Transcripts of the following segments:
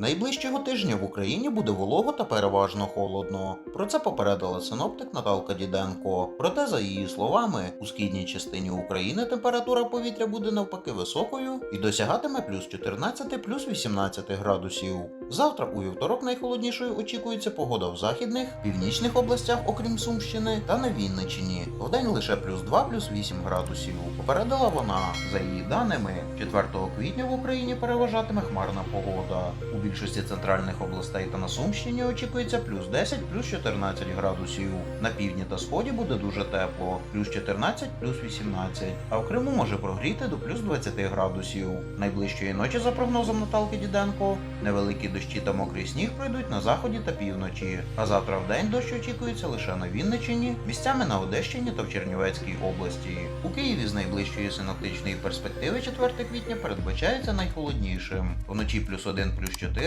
Найближчого тижня в Україні буде волого та переважно холодно. Про це попередила синоптик Наталка Діденко. Проте, за її словами, у східній частині України температура повітря буде навпаки високою і досягатиме плюс 14 плюс 18 градусів. Завтра у вівторок найхолоднішою очікується погода в західних, північних областях, окрім Сумщини, та на Вінниччині. Вдень лише плюс 2 плюс 8 градусів. Попередила вона, за її даними, 4 квітня в Україні переважатиме хмарна погода. У більшості центральних областей та на Сумщині очікується плюс 10 плюс 14 градусів. На півдні та сході буде дуже тепло, плюс 14 плюс 18, а в Криму може прогріти до плюс 20 градусів. Найближчої ночі, за прогнозом Наталки Діденко, невеликі дощі та мокрий сніг пройдуть на заході та півночі. А завтра в день дощ очікується лише на Вінниччині, місцями на Одещині та в Чернівецькій області. У Києві з найближчої синоптичної перспективи 4 квітня передбачається найхолоднішим. Вночі плюс 1 плюс 4,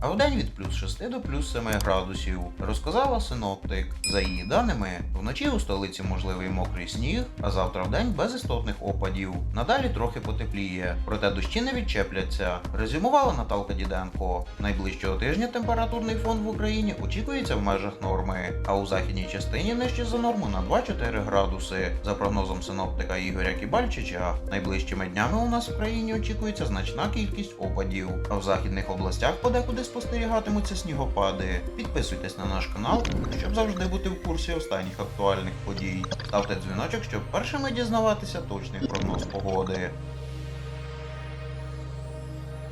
а вдень від плюс 6 до плюс 7 градусів, розказала синоптик. За її даними, вночі у столиці можливий мокрий сніг, а завтра вдень без істотних опадів. Надалі трохи потепліє, проте дощі не відчепляться. Резюмувала Наталка Діденко. Найближчого тижня температурний фон в Україні очікується в межах норми, а у західній частині нижче за норму на 2-4 градуси. За прогнозом синоптика Ігоря Кібальчича, найближчими днями у нас в країні очікується значна кількість опадів, а в західних областях подекуди спостерігатимуться снігопади. Підписуйтесь на наш канал, щоб завжди бути в курсі останніх актуальних подій. Ставте дзвіночок, щоб першими дізнаватися точний прогноз погоди.